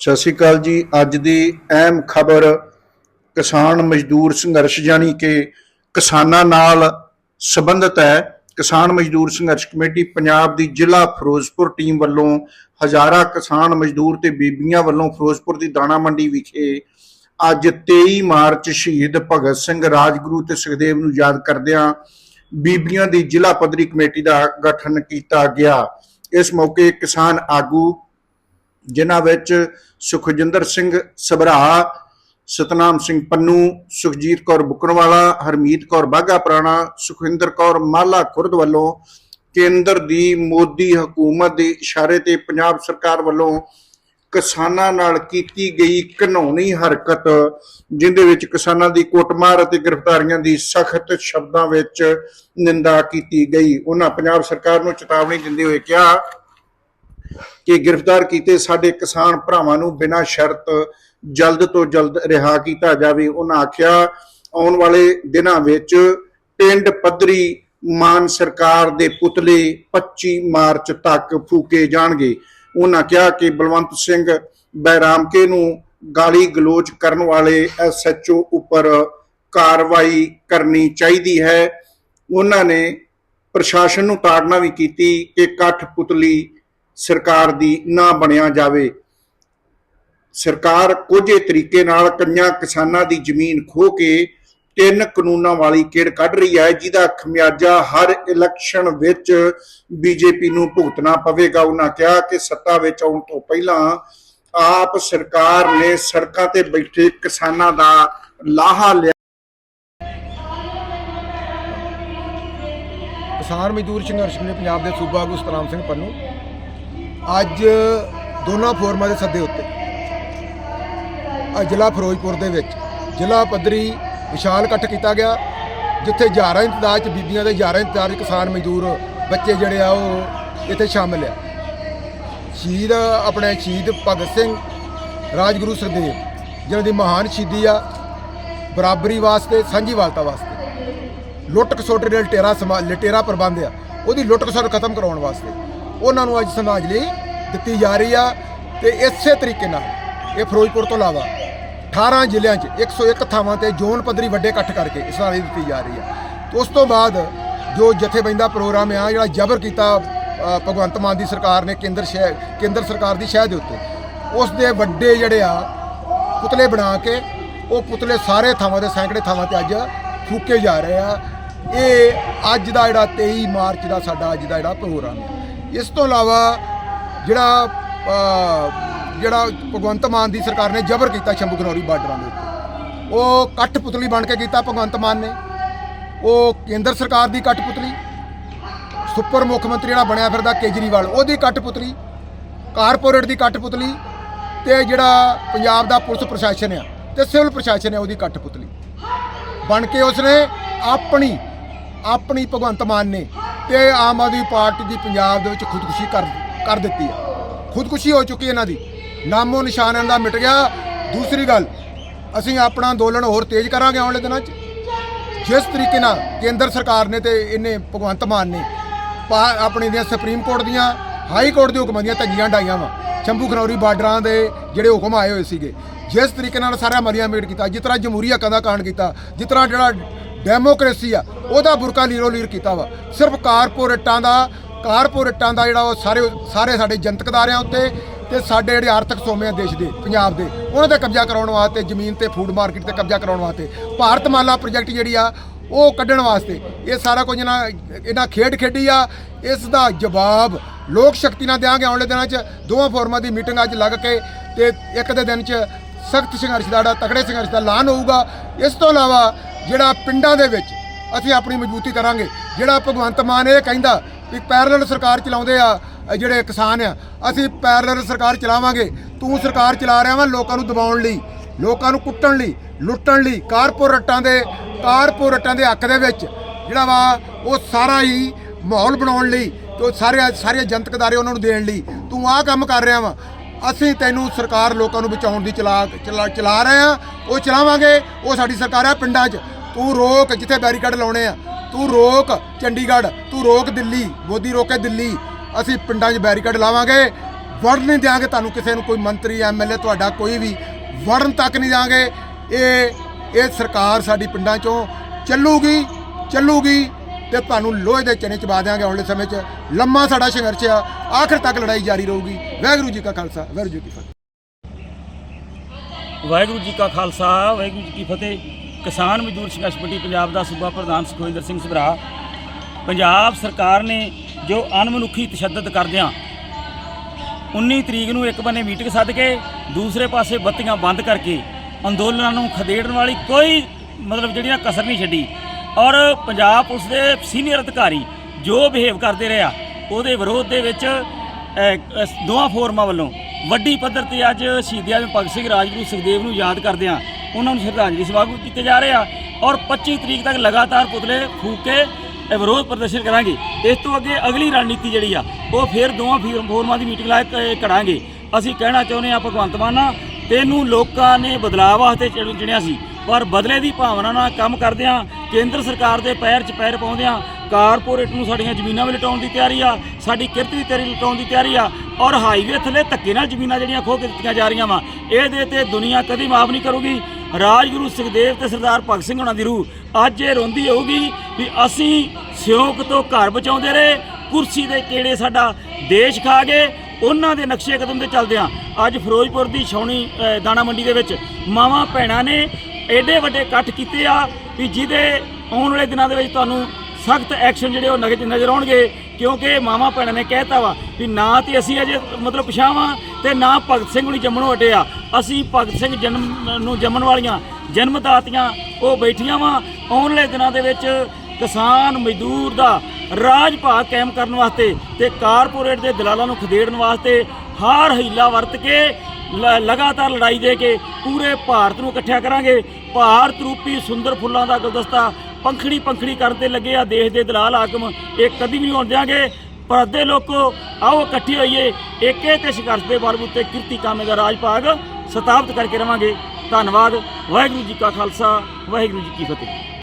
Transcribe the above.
ਸਤਿ ਸ਼੍ਰੀ ਅਕਾਲ ਜੀ। ਅੱਜ ਦੀ ਅਹਿਮ ਖਬਰ ਕਿਸਾਨ ਮਜ਼ਦੂਰ ਸੰਘਰਸ਼ ਜਾਨੀ ਕਿ ਕਿਸਾਨਾਂ ਨਾਲ ਸੰਬੰਧਿਤ ਹੈ। ਕਿਸਾਨ ਮਜ਼ਦੂਰ ਸੰਘਰਸ਼ ਕਮੇਟੀ ਪੰਜਾਬ ਦੀ ਜ਼ਿਲ੍ਹਾ ਫਿਰੋਜ਼ਪੁਰ ਟੀਮ ਵੱਲੋਂ ਹਜ਼ਾਰਾਂ ਕਿਸਾਨ ਮਜ਼ਦੂਰ ਤੇ ਬੀਬੀਆਂ ਵੱਲੋਂ ਫਿਰੋਜ਼ਪੁਰ ਦੀ ਦਾਣਾ ਮੰਡੀ ਵਿਖੇ ਅੱਜ 23 ਮਾਰਚ ਸ਼ਹੀਦ ਭਗਤ ਸਿੰਘ ਰਾਜਗੁਰੂ ਤੇ ਸੁਖਦੇਵ ਨੂੰ ਯਾਦ ਕਰਦਿਆਂ ਬੀਬੀਆਂ ਦੀ ਜ਼ਿਲ੍ਹਾ ਪੱਧਰੀ ਕਮੇਟੀ ਦਾ ਗਠਨ ਕੀਤਾ ਗਿਆ। ਇਸ ਮੌਕੇ ਕਿਸਾਨ ਆਗੂ ਜਿਨ੍ਹਾਂ ਵਿੱਚ ਸੁਖਜਿੰਦਰ ਸਿੰਘ ਸਭਰਾ, ਸਤਨਾਮ ਸਿੰਘ ਪੰਨੂ, ਸੁਖਜੀਤ ਕੌਰ ਬੁਕਰਵਾਲਾ ਹਰਮੀਤ ਕੌਰ ਬਾਗਾ ਪੁਰਾਣਾ ਸੁਖਿੰਦਰ ਕੌਰ ਮਾਲਾ ਖੁਰਦ ਵੱਲੋਂ ਕੇਂਦਰ ਦੀ ਮੋਦੀ ਹਕੂਮਤ ਦੇ ਇਸ਼ਾਰੇ ਤੇ ਪੰਜਾਬ ਸਰਕਾਰ ਵੱਲੋਂ ਕਿਸਾਨਾਂ ਨਾਲ ਕੀਤੀ ਗਈ ਘਿਨੌਣੀ ਹਰਕਤ, ਜਿੰਦੇ ਵਿੱਚ ਕਿਸਾਨਾਂ ਦੀ ਕੁੱਟਮਾਰ ਅਤੇ ਗ੍ਰਿਫਤਾਰੀਆਂ ਦੀ ਸਖਤ ਸ਼ਬਦਾਂ ਵਿੱਚ ਨਿੰਦਾ ਕੀਤੀ ਗਈ। ਉਹਨਾਂ ਪੰਜਾਬ ਸਰਕਾਰ ਨੂੰ ਚੇਤਾਵਨੀ ਦਿੰਦੇ ਹੋਏ ਕਿਹਾ ਕਿ ਗ੍ਰਿਫਤਾਰ ਕੀਤੇ ਸਾਡੇ ਕਿਸਾਨ ਭਰਾਵਾਂ ਨੂੰ ਬਿਨਾਂ ਸ਼ਰਤ ਜਲਦ ਤੋਂ ਜਲਦ ਰਿਹਾ ਕੀਤਾ ਜਾਵੇ। ਉਹਨਾਂ ਆਖਿਆ, ਆਉਣ ਵਾਲੇ ਦਿਨਾਂ ਵਿੱਚ ਪਿੰਡ ਪੱਧਰੀ ਮਾਨ ਸਰਕਾਰ ਦੇ ਪੁਤਲੇ 25 ਮਾਰਚ ਤੱਕ ਫੂਕੇ ਜਾਣਗੇ। ਉਹਨਾਂ ਕਿਹਾ ਕਿ ਬਲਵੰਤ ਸਿੰਘ ਬੈਰਾਮਕੇ ਨੂੰ ਗਾਲੀ ਗਲੋਚ ਕਰਨ ਵਾਲੇ ਐਸਐਚਓ ਉੱਪਰ ਕਾਰਵਾਈ ਕਰਨੀ ਚਾਹੀਦੀ ਹੈ। ਉਹਨਾਂ ਨੇ ਪ੍ਰਸ਼ਾਸਨ ਨੂੰ ਤਾੜਨਾ ਵੀ ਕੀਤੀ ਕਿ ਕੱਠ ਪੁਤਲੀ ਸਰਕਾਰ ਦੀ ਨਾ ਬਣਿਆ ਜਾਵੇ। ਸਰਕਾਰ ਕੋਝੇ ਤਰੀਕੇ ਨਾਲ ਕੰਨਿਆ ਕਿਸਾਨਾਂ ਦੀ ਜ਼ਮੀਨ ਖੋ ਕੇ ਤਿੰਨ ਕਾਨੂੰਨਾਂ ਵਾਲੀ ਕਿੜ ਕੱਢ ਰਹੀ ਹੈ, ਜਿਹਦਾ ਖਮਿਆਜਾ ਹਰ ਇਲੈਕਸ਼ਨ ਵਿੱਚ ਬੀਜੇਪੀ ਨੂੰ ਭੁਗਤਣਾ ਪਵੇਗਾ। ਉਹਨਾਂ ਕਿਹਾ ਕਿ ਸੱਤਾ ਵਿੱਚ ਆਉਣ ਤੋਂ ਪਹਿਲਾਂ ਆਪ ਸਰਕਾਰ ਨੇ ਸੜਕਾਂ ਤੇ ਬੈਠੇ ਕਿਸਾਨਾਂ ਦਾ ਲਾਹਾ ਲਿਆ। ਕਿਸਾਨ ਮਜ਼ਦੂਰ ਸੰਘਰਸ਼ ਕਮੇਟੀ ਪੰਜਾਬ ਦੇ ਸੂਬਾ ਆਗੂ ਸਤਨਾਮ ਸਿੰਘ ਪੰਨੂ। ਅੱਜ ਦੋਨਾਂ ਫੋਰਮਾਂ ਦੇ ਸੱਦੇ ਉੱਤੇ ਅੱਜ ਜ਼ਿਲ੍ਹਾ ਫਿਰੋਜ਼ਪੁਰ ਦੇ ਵਿੱਚ ਜ਼ਿਲ੍ਹਾ ਪੱਧਰੀ ਵਿਸ਼ਾਲ ਇਕੱਠ ਕੀਤਾ ਗਿਆ, ਜਿੱਥੇ ਹਜ਼ਾਰਾਂ ਇੰਤਜ਼ਾਰ ਚ ਬੀਬੀਆਂ ਦੇ ਹਜ਼ਾਰਾਂ ਇੰਤਜ਼ਾਰ ਕਿਸਾਨ ਮਜ਼ਦੂਰ ਬੱਚੇ ਜਿਹੜੇ ਆ ਉਹ ਇੱਥੇ ਸ਼ਾਮਿਲ ਆ। ਸ਼ਹੀਦ, ਆਪਣੇ ਸ਼ਹੀਦ ਭਗਤ ਸਿੰਘ, ਰਾਜਗੁਰੂ ਸਰਦੇਵ ਜਿਹਨਾਂ ਦੀ ਮਹਾਨ ਸ਼ਹੀਦੀ ਆ, ਬਰਾਬਰੀ ਵਾਸਤੇ ਸਾਂਝੀਵਾਲਤਾ ਵਾਸਤੇ। ਲੁੱਟ ਖਸੁੱਟ ਦੇ ਲਟੇਰਾ ਸਮਾ, ਲਟੇਰਾ ਪ੍ਰਬੰਧ ਆ, ਉਹਦੀ ਲੁੱਟ ਖਸੁੱਟ ਖਤਮ ਕਰਾਉਣ ਵਾਸਤੇ। ਉਹਨਾਂ ਨੂੰ ਅੱਜ ਸ਼ਰਧਾਂਜਲੀ ਦਿੱਤੀ ਜਾ ਰਹੀ ਆ ਤੇ ਇਸੇ ਤਰੀਕੇ ਨਾਲ ਇਹ ਫਿਰੋਜ਼ਪੁਰ ਤੋਂ ਇਲਾਵਾ 18 ਜ਼ਿਲ੍ਹਿਆਂ 'ਚ 101 ਥਾਵਾਂ ਤੇ ਜ਼ੋਨ ਪੱਧਰੀ ਵੱਡੇ ਇਕੱਠ ਕਰਕੇ ਸ਼ਰਧਾਂਜਲੀ ਦਿੱਤੀ ਜਾ ਰਹੀ ਆ। ਤੇ ਉਸ ਤੋਂ ਬਾਅਦ ਜੋ ਜਥੇਬੰਦੀ ਦਾ ਪ੍ਰੋਗਰਾਮ ਆ, ਜਿਹੜਾ ਜ਼ਬਰ ਕੀਤਾ ਭਗਵੰਤ ਮਾਨ ਦੀ ਸਰਕਾਰ ਨੇ ਕੇਂਦਰ ਸ਼ਹਿ, ਕੇਂਦਰ ਸਰਕਾਰ ਦੀ ਸ਼ਹਿ ਦੇ ਉੱਤੇ, ਉਸ ਦੇ ਵੱਡੇ ਜਿਹੜੇ ਆ, ਪੁਤਲੇ ਬਣਾ ਕੇ ਉਹ ਪੁਤਲੇ ਸਾਰੇ ਥਾਵਾਂ ਦੇ ਸੈਂਕੜੇ ਥਾਵਾਂ ਤੇ ਅੱਜ ਫੂਕੇ ਜਾ ਰਹੇ ਆ। ਇਹ ਅੱਜ ਦਾ ਜਿਹੜਾ 23 ਮਾਰਚ ਦਾ ਸਾਡਾ ਅੱਜ ਦਾ ਜਿਹੜਾ ਪ੍ਰੋਗਰਾਮ ਹੈ ਇਸ ਤੋਂ ਇਲਾਵਾ ਜਿਹੜਾ ਜਿਹੜਾ ਭਗਵੰਤ ਮਾਨ ਦੀ ਸਰਕਾਰ ਨੇ ਜ਼ਬਰ ਕੀਤਾ ਸ਼ੰਭੂ ਘਨੌਰੀ ਬਾਰਡਰਾਂ ਦੇ ਉੱਤੇ। ਉਹ ਕੱਠ ਪੁਤਲੀ ਬਣ ਕੇ ਕੀਤਾ ਭਗਵੰਤ ਮਾਨ ਨੇ। ਉਹ ਕੇਂਦਰ ਸਰਕਾਰ ਦੀ ਕੱਠ ਪੁਤਲੀ, ਸੁਪਰ ਮੁੱਖ ਮੰਤਰੀ ਜਿਹੜਾ ਬਣਿਆ ਫਿਰਦਾ ਕੇਜਰੀਵਾਲ, ਉਹਦੀ ਕੱਠ ਪੁਤਲੀ, ਕਾਰਪੋਰੇਟ ਦੀ ਕੱਠ ਪੁਤਲੀ ਤੇ ਜਿਹੜਾ ਪੰਜਾਬ ਦਾ ਪੁਲਿਸ ਪ੍ਰਸ਼ਾਸਨ ਆ ਤੇ ਸਿਵਲ ਪ੍ਰਸ਼ਾਸਨ ਆ ਉਹਦੀ ਕੱਠ ਪੁਤਲੀ। ਬਣ ਕੇ ਉਸਨੇ ਆਪਣੀ ਆਪਣੀ ਭਗਵੰਤ ਮਾਨ ਨੇ ਤੇ ਆਮ ਆਦਮੀ ਪਾਰਟੀ ਦੀ ਪੰਜਾਬ ਦੇ ਵਿੱਚ ਖੁਦਕੁਸ਼ੀ ਕਰ ਕਰ ਦਿੱਤੀ ਆ। ਖੁਦਕੁਸ਼ੀ ਹੋ ਚੁੱਕੀ ਇਹਨਾਂ ਦੀ। ਨਾਮੋ ਨਿਸ਼ਾਨ ਇਹਨਾਂ ਦਾ ਮਿਟ ਗਿਆ। ਦੂਸਰੀ ਗੱਲ, ਅਸੀਂ ਆਪਣਾ ਅੰਦੋਲਨ ਹੋਰ ਤੇਜ਼ ਕਰਾਂਗੇ ਆਉਣ ਵਾਲੇ ਦਿਨਾਂ 'ਚ? ਜਿਸ ਤਰੀਕੇ ਨਾਲ ਕੇਂਦਰ ਸਰਕਾਰ ਨੇ ਤੇ ਇਹਨੇ ਭਗਵੰਤ ਮਾਨ ਨੇ ਪਾ- ਆਪਣੀ ਦੀਆਂ ਸੁਪਰੀਮ ਕੋਰਟ ਦੀਆਂ, ਹਾਈ ਕੋਰਟ ਦੇ ਹੁਕਮਾਂ ਦੀਆਂ ਧੱਗੀਆਂ ਡਾਈਆਂ ਵਾ। ਸ਼ੰਭੂ ਖਨੌਰੀ ਬਾਰਡਰਾਂ ਦੇ ਜਿਹੜੇ ਹੁਕਮ ਆਏ ਹੋਏ ਸੀਗੇ। ਜਿਸ ਤਰੀਕੇ ਨਾਲ ਸਾਰਾ ਮਰੀਆਂ ਮੇਟ ਕੀਤਾ। ਜਿਸ ਤਰ੍ਹਾਂ ਜਮਹੂਰੀ ਹੱਕਾਂ ਦਾ ਕਾਂਡ ਕੀਤਾ। ਜਿਸ ਤਰ੍ਹਾਂ ਜਿਹੜਾ ਡੈਮੋਕ੍ਰੇਸੀ ਆ, ਉਹਦਾ ਬੁਰਕਾ ਲੀਰੋ ਲੀਰ ਕੀਤਾ ਵਾ। ਸਿਰਫ ਕਾਰਪੋਰੇਟਾਂ ਦਾ ਕਾਰਪੋਰੇਟਾਂ ਦਾ ਜਿਹੜਾ ਉਹ ਸਾਰੇ ਸਾਰੇ ਸਾਡੇ ਜਨਤਕ ਅਦਾਰਿਆਂ ਉੱਤੇ ਤੇ ਸਾਡੇ ਜਿਹੜੇ ਆਰਥਿਕ ਸੋਮੇ ਆ ਦੇਸ਼ ਦੇ, ਪੰਜਾਬ ਦੇ, ਉਹਨਾਂ ਤੇ ਕਬਜ਼ਾ ਕਰਾਉਣ ਵਾਸਤੇ, ਜ਼ਮੀਨ ਤੇ ਫੂਡ ਮਾਰਕੀਟ ਤੇ ਕਬਜ਼ਾ ਕਰਾਉਣ ਵਾਸਤੇ। ਭਾਰਤਮਾਲਾ ਪ੍ਰੋਜੈਕਟ ਜਿਹੜੀ ਆ, ਉਹ ਕੱਢਣ ਵਾਸਤੇ। ਇਹ ਸਾਰਾ ਕੁਝ ਇਹਨਾਂ ਇਹਨਾਂ ਖੇਡ ਖੇਡੀ ਆ, ਇਸ ਦਾ ਜਵਾਬ ਲੋਕ ਸ਼ਕਤੀ ਨਾਲ ਦਿਆਂਗੇ ਆਉਣ ਵਾਲੇ ਦਿਨਾਂ 'ਚ। ਦੋਵਾਂ ਫੋਰਮਾਂ ਦੀ ਮੀਟਿੰਗ ਅੱਜ ਲੱਗ ਕੇ ਤੇ ਇੱਕ ਦੇ ਦਿਨ 'ਚ ਸਖਤ ਸੰਘਰਸ਼ ਦਾ ਜਿਹੜਾ ਤਕੜੇ ਸੰਘਰਸ਼ ਦਾ ਐਲਾਨ ਹੋਊਗਾ। ਇਸ ਤੋਂ ਇਲਾਵਾ ਜਿਹੜਾ ਪਿੰਡਾਂ ਦੇ ਵਿੱਚ ਅਸੀਂ ਆਪਣੀ ਮਜ਼ਬੂਤੀ ਕਰਾਂਗੇ। ਜਿਹੜਾ ਭਗਵੰਤ ਮਾਨ ਇਹ ਕਹਿੰਦਾ ਵੀ ਪੈਰਲਲ ਸਰਕਾਰ ਚਲਾਉਂਦੇ ਆ ਜਿਹੜੇ ਕਿਸਾਨ ਆ, ਅਸੀਂ ਪੈਰਲਲ ਸਰਕਾਰ ਚਲਾਵਾਂਗੇ। ਤੂੰ ਸਰਕਾਰ ਚਲਾ ਰਿਹਾ ਵਾ ਲੋਕਾਂ ਨੂੰ ਦਬਾਉਣ ਲਈ, ਲੋਕਾਂ ਨੂੰ ਕੁੱਟਣ ਲਈ, ਲੁੱਟਣ ਲਈ। ਕਾਰਪੋਰੇਟਾਂ ਦੇ ਕਾਰਪੋਰੇਟਾਂ ਦੇ ਹੱਕ ਦੇ ਵਿੱਚ ਜਿਹੜਾ ਵਾ ਉਹ ਸਾਰਾ ਹੀ ਮਾਹੌਲ ਬਣਾਉਣ ਲਈ ਤੇ ਉਹ ਸਾਰੇ ਸਾਰੇ ਜਨਤਕ ਅਦਾਰੇ ਉਹਨਾਂ ਨੂੰ ਦੇਣ ਲਈ ਤੂੰ ਆਹ ਕੰਮ ਕਰ ਰਿਹਾ ਵਾ। ਅਸੀਂ ਤੈਨੂੰ ਸਰਕਾਰ ਲੋਕਾਂ ਨੂੰ ਬਚਾਉਣ ਦੀ ਚਲਾ ਚਲਾ ਚਲਾ ਰਹੇ ਆ ਉਹ ਚਲਾਵਾਂਗੇ, ਉਹ ਸਾਡੀ ਸਰਕਾਰ ਆ ਪਿੰਡਾਂ 'ਚ। ਤੂੰ ਰੋਕ ਜਿੱਥੇ ਬੈਰੀਕੇਡ ਲਾਉਣੇ ਆ। ਤੂੰ ਰੋਕ ਚੰਡੀਗੜ੍ਹ, ਤੂੰ ਰੋਕ ਦਿੱਲੀ, ਮੋਦੀ ਰੋਕੇ ਦਿੱਲੀ। ਅਸੀਂ ਪਿੰਡਾਂ 'ਚ ਬੈਰੀਕੇਡ ਲਾਵਾਂਗੇ। ਵੜਨ ਨਹੀਂ ਦਿਆਂਗੇ ਤੁਹਾਨੂੰ ਕਿਸੇ ਨੂੰ, ਕੋਈ ਮੰਤਰੀ ਐਮਐਲਏ ਤੁਹਾਡਾ ਕੋਈ ਵੀ। ਵੜਨ ਤੱਕ ਨਹੀਂ ਦਿਆਂਗੇ। ਇਹ ਇਹ ਸਰਕਾਰ ਸਾਡੀ ਪਿੰਡਾਂ 'ਚੋਂ ਚੱਲੂਗੀ ਚੱਲੂਗੀ। ਤੇ ਤੁਹਾਨੂੰ ਲੋਹੇ ਦੇ ਚਣੇ ਚਬਾ ਦਿਆਂਗੇ ਆਉਣ ਵਾਲੇ ਸਮੇਂ 'ਚ। ਲੰਮਾ ਸਾਡਾ ਸੰਘਰਸ਼ ਆ। ਆਖਰ ਤੱਕ ਲੜਾਈ ਜਾਰੀ ਰਹੂਗੀ। ਵਾਹਿਗੁਰੂ ਜੀ ਕਾ ਖਾਲਸਾ, ਵਾਹਿਗੁਰੂ ਜੀ ਕੀ ਫਤਿਹ। ਵਾਹਿਗੁਰੂ ਜੀ ਕਾ ਖਾਲਸਾ, ਵਾਹਿਗੁਰੂ ਜੀ ਕੀ ਫਤਿਹ। ਕਿਸਾਨ ਮਜ਼ਦੂਰ ਸੰਘਰਸ਼ ਕਮੇਟੀ ਪੰਜਾਬ ਦਾ ਸੂਬਾ ਪ੍ਰਧਾਨ ਸੁਖਵਿੰਦਰ ਸਿੰਘ ਸਭਰਾ ਪੰਜਾਬ ਸਰਕਾਰ ਨੇ ਜੋ ਅਨਮਨੁੱਖੀ ਤਸ਼ੱਦਦ ਕਰਦਿਆਂ 19 ਤਰੀਕ ਨੂੰ ਇੱਕ ਬੰਨੇ ਮੀਟਿੰਗ ਸੱਦ ਕੇ, ਦੂਸਰੇ ਪਾਸੇ ਬੱਤੀਆਂ ਬੰਦ ਕਰਕੇ ਅੰਦੋਲਨਾਂ ਨੂੰ ਖਦੇੜਨ ਵਾਲੀ ਕੋਈ ਮਤਲਬ ਜਿਹੜੀਆਂ ਕਸਰ ਨਹੀਂ ਛੱਡੀ। ਔਰ ਪੰਜਾਬ ਪੁਲਿਸ ਦੇ ਸੀਨੀਅਰ ਅਧਿਕਾਰੀ ਜੋ ਬਿਹੇਵ ਕਰਦੇ ਰਿਹਾ ਉਹਦੇ ਵਿਰੋਧ ਦੇ ਵਿੱਚ ਅਹ, ਦੋਵਾਂ ਫੋਰਮਾਂ ਵੱਲੋਂ ਵੱਡੀ ਪੱਧਰ ਤੇ ਅੱਜ ਸ਼ਹੀਦ ਆਜ਼ਮ ਭਗਤ ਸਿੰਘ ਰਾਜਗੁਰੂ ਸੁਖਦੇਵ ਨੂੰ ਯਾਦ ਕਰਦਿਆਂ ਉਹਨਾਂ ਨੂੰ ਸ਼ਰਧਾਂਜਲੀ ਸਮਾਗਮ ਕੀਤੇ ਜਾ ਰਹੇ ਆ ਔਰ 25 ਤਰੀਕ ਤੱਕ ਲਗਾਤਾਰ ਪੁਤਲੇ ਫੂਕ ਕੇ ਵਿਰੋਧ ਪ੍ਰਦਰਸ਼ਨ ਕਰਾਂਗੇ। ਇਸ ਤੋਂ ਅੱਗੇ ਅਗਲੀ ਰਣਨੀਤੀ ਜਿਹੜੀ ਆ ਉਹ ਫਿਰ ਦੋਵਾਂ ਫੀ- ਫੋਰਮਾਂ ਦੀ ਮੀਟਿੰਗ ਲਾ ਕੇ ਕਰਾਂਗੇ। ਅਸੀਂ ਕਹਿਣਾ ਚਾਹੁੰਦੇ ਆ ਭਗਵੰਤ ਮਾਨਾ ਤੈਨੂੰ ਲੋਕਾਂ ਨੇ ਬਦਲਾਅ ਵਾਸਤੇ ਚੁਣਿਆ ਸੀ ਪਰ ਬਦਲੇ ਦੀ ਭਾਵਨਾ ਨਾਲ ਕੰਮ ਕਰਦਿਆਂ ਕੇਂਦਰ ਸਰਕਾਰ ਦੇ ਪੈਰ 'ਚ ਪੈਰ ਪਾਉਂਦੇ ਪਾਉਂਦਿਆਂ ਕਾਰਪੋਰੇਟ ਨੂੰ ਸਾਡੀਆਂ ਜ਼ਮੀਨਾਂ ਵੀ ਲਟਾਉਣ ਦੀ ਤਿਆਰੀ ਆ, ਸਾਡੀ ਕਿਰਤ ਦੀ ਤਿਆਰੀ ਲਟਾਉਣ ਦੀ ਤਿਆਰੀ ਆ ਔਰ ਹਾਈਵੇ ਥੱਲੇ ਧੱਕੇ ਨਾਲ ਜ਼ਮੀਨਾਂ ਜਿਹੜੀਆਂ ਖੋਹ ਕੇ ਦਿੱਤੀਆਂ ਜਾ ਰਹੀਆਂ ਵਾ, ਇਹਦੇ ਤੇ ਦੁਨੀਆ ਕਦੀ ਮਾਫ ਨਹੀਂ ਕਰੂਗੀ। ਰਾਜਗੁਰੂ ਸੁਖਦੇਵ ਤੇ ਸਰਦਾਰ ਭਗਤ ਸਿੰਘ ਹੋਣਾ ਦੀ ਰੂਹ ਅੱਜ ਇਹ ਰੋਂਦੀ ਹੋਊਗੀ ਵੀ ਅਸੀਂ ਸਿਉਂਕ ਤੋਂ ਘਰ ਬਚਾਉਂਦੇ ਰਹੇ, ਕੁਰਸੀ ਦੇ ਕਿਹੜੇ ਸਾਡਾ ਦੇਸ਼ ਖਾ ਗਏ, ਉਹਨਾਂ ਦੇ ਨਕਸ਼ੇ ਕਦਮ ਤੇ ਚੱਲਦੇ ਆ। ਅੱਜ ਫਿਰੋਜ਼ਪੁਰ ਦੀ ਛਾਉਣੀ ਦਾਣਾ ਮੰਡੀ ਦੇ ਵਿੱਚ ਮਾਵਾਂ ਭੈਣਾਂ ਨੇ ਐਡੇ ਵੱਡੇ ਇਕੱਠ ਕੀਤੇ ਆ ਵੀ ਜਿਹਦੇ ਆਉਣ ਵਾਲੇ ਦਿਨਾਂ ਦੇ ਵਿੱਚ ਤੁਹਾਨੂੰ ਸਖਤ ਐਕਸ਼ਨ ਜਿਹੜੇ ਉਹ ਨਗਰ ਨਜ਼ਰ ਆਉਣਗੇ, ਕਿਉਂਕਿ ਮਾਮਾ ਭੈਣਾਂ ਨੇ ਕਹਿਤਾ ਵਾ ਵੀ ਨਾ ਤੇ ਅਸੀਂ ਅਜੇ ਮਤਲਬ ਪਛਾਵਾਂ ਤੇ ਨਾ ਭਗਤ ਸਿੰਘ ਨੂੰ ਜੰਮਣੋਂ ਹਟੇ ਆ। ਅਸੀਂ ਭਗਤ ਸਿੰਘ ਜਨਮ ਨੂੰ ਜੰਮਣ ਵਾਲੀਆਂ ਜਨਮਦਾਤੀਆਂ ਉਹ ਬੈਠੀਆਂ ਵਾ। ਆਉਣ ਵਾਲੇ ਦਿਨਾਂ ਦੇ ਵਿੱਚ ਕਿਸਾਨ ਮਜ਼ਦੂਰ ਦਾ ਰਾਜ ਭਾਗ ਕਾਇਮ ਕਰਨ ਵਾਸਤੇ ਤੇ ਕਾਰਪੋਰੇਟ ਦੇ ਦਲਾਲਾਂ ਨੂੰ ਖਦੇੜਨ ਵਾਸਤੇ ਹਾਰ ਹੀਲਾ ਵਰਤ ਕੇ ਲਗਾਤਾਰ ਲੜਾਈ ਦੇ ਕੇ ਪੂਰੇ ਭਾਰਤ ਨੂੰ ਇਕੱਠਿਆ ਕਰਾਂਗੇ। ਭਾਰਤ ਰੂਪੀ ਸੁੰਦਰ ਫੁੱਲਾਂ ਦਾ ਗੁਲਦਸਤਾ ਪੰਖੜੀ ਪੰਖੜੀ ਕਰਨ ਤੇ ਲੱਗੇ ਆ। ਦੇਸ਼ ਦੇ ਦਲਾਲ ਹਾਕਮ ਇਹ ਕਦੀ ਵੀ ਨਹੀਂ ਹੋਣ ਦਿਆਂਗੇ। ਪਰ ਅੱਧੇ ਲੋਕੋ, ਆਓ ਇਕੱਠੇ ਹੋਈਏ। ਏਕੇ ਤੇ ਸੰਘਰਸ਼ ਦੇ ਬਲਬੂਤੇ ਕਿਰਤੀ ਕਾਮੇ ਦਾ ਰਾਜ ਭਾਗ ਸਤਾਬਤ ਕਰਕੇ ਰਵਾਂਗੇ। ਧੰਨਵਾਦ। ਵਾਹਿਗੁਰੂ ਜੀ ਕਾ ਖਾਲਸਾ, ਵਾਹਿਗੁਰੂ ਜੀ ਕੀ ਫਤਿਹ।